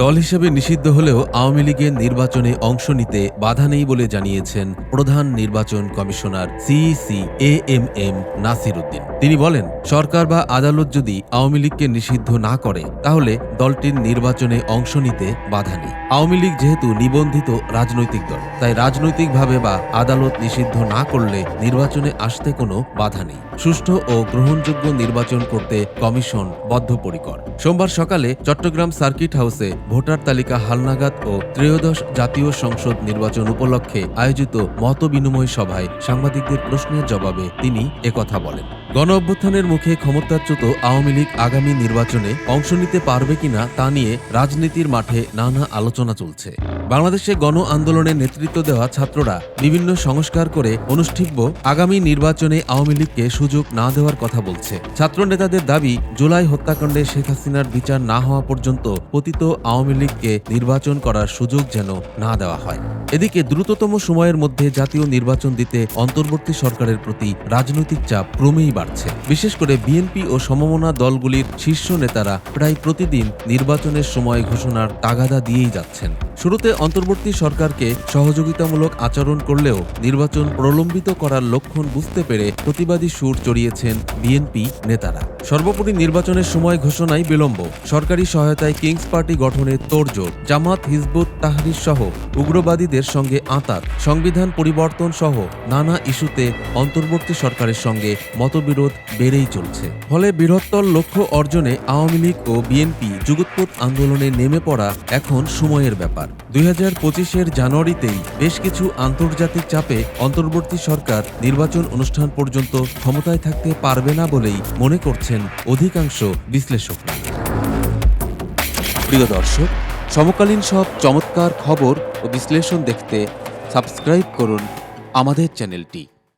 দল হিসেবে নিষিদ্ধ হলেও আওয়ামী লীগের নির্বাচনে অংশ নিতে বাধা নেই বলে জানিয়েছেন প্রধান নির্বাচন commissioner CEC A M M Nasir Uddin. তিনি বলেন, সরকার বা আদালত যদি আওয়ামী লীগকে নিষিদ্ধ না করে, তাহলে দলটির নির্বাচনে অংশ নিতে বাধা নেই। আওয়ামী লীগ যেহেতু নিবন্ধিত রাজনৈতিক দল, তাই রাজনৈতিকভাবে বা আদালত নিষিদ্ধ না করলে নির্বাচনে আসতে কোনো বাধা নেই। সুষ্ঠু ও গ্রহণযোগ্য নির্বাচন করতে কমিশন বদ্ধপরিকর। সোমবার সকালে চট্টগ্রাম সার্কিট হাউসে ভোটার তালিকা হালনাগাদ ও ত্রয়োদশ জাতীয় সংসদ নির্বাচন উপলক্ষে আয়োজিত মত বিনিময় সভায় সাংবাদিকদের প্রশ্নের জবাবে তিনি একথা বলেন। গণ অভ্যুত্থানের মুখে ক্ষমতাচ্যুত আওয়ামী লীগ আগামী নির্বাচনে অংশ নিতে পারবে কিনা তা নিয়ে রাজনীতির মাঠে নানা আলোচনা চলছে। বাংলাদেশে গণ আন্দোলনে নেতৃত্ব দেওয়া ছাত্ররা বিভিন্ন সংস্কার করে অনুষ্ঠিব্য আগামী নির্বাচনে আওয়ামী লীগকে সুযোগ না দেওয়ার কথা বলছে। ছাত্র নেতাদের দাবি, জুলাই হত্যাকাণ্ডে শেখ হাসিনার বিচার না হওয়া পর্যন্ত পতিত আওয়ামী লীগকে নির্বাচন করার সুযোগ যেন না দেওয়া হয়। এদিকে দ্রুততম সময়ের মধ্যে জাতীয় নির্বাচন দিতে অন্তর্বর্তী সরকারের প্রতি রাজনৈতিক চাপ ক্রমেই বাড়ছে। বিশেষ করে বিএনপি ও সমমনা দলগুলির শীর্ষ নেতারা প্রায় প্রতিদিন নির্বাচনের সময় ঘোষণার তাগাদা দিয়েই যাচ্ছেন। শুরুতে অন্তর্বর্তী সরকারকে সহযোগিতামূলক আচরণ করলেও নির্বাচন প্রলম্বিত করার লক্ষণ বুঝতে পেরে প্রতিবাদী সুর চড়িয়েছেন বিএনপি নেতারা। সর্বোপরি নির্বাচনের সময় ঘোষণায় বিলম্ব। সরকারি সহায়তায় কিংস পার্টি গঠনের তোড়জোড়। জামাত, হিজবুত, তাহরির সহ উগ্রবাদীদের সঙ্গে আঁতাত। সংবিধান পরিবর্তন সহ নানা ইস্যুতে অন্তর্বর্তী সরকারের সঙ্গে মতবিরোধ বেড়েই চলছে। ফলে বৃহত্তর লক্ষ্য অর্জনে আওয়ামী লীগ ও বিএনপি যুগোৎপদ আন্দোলনে নেমে পড়া এখন সময়ের ব্যাপার। দুই হাজার পঁচিশের জানুয়ারিতেই বেশ কিছু আন্তর্জাতিক চাপে অন্তর্বর্তী সরকার নির্বাচন অনুষ্ঠান পর্যন্ত ক্ষমতায় থাকতে পারবে না বলেই মনে করছেন অধিকাংশ বিশ্লেষকরা প্রিয় দর্শক, সমকালীন সব চমৎকার খবর ও বিশ্লেষণ দেখতে সাবস্ক্রাইব করুন আমাদের চ্যানেলটি।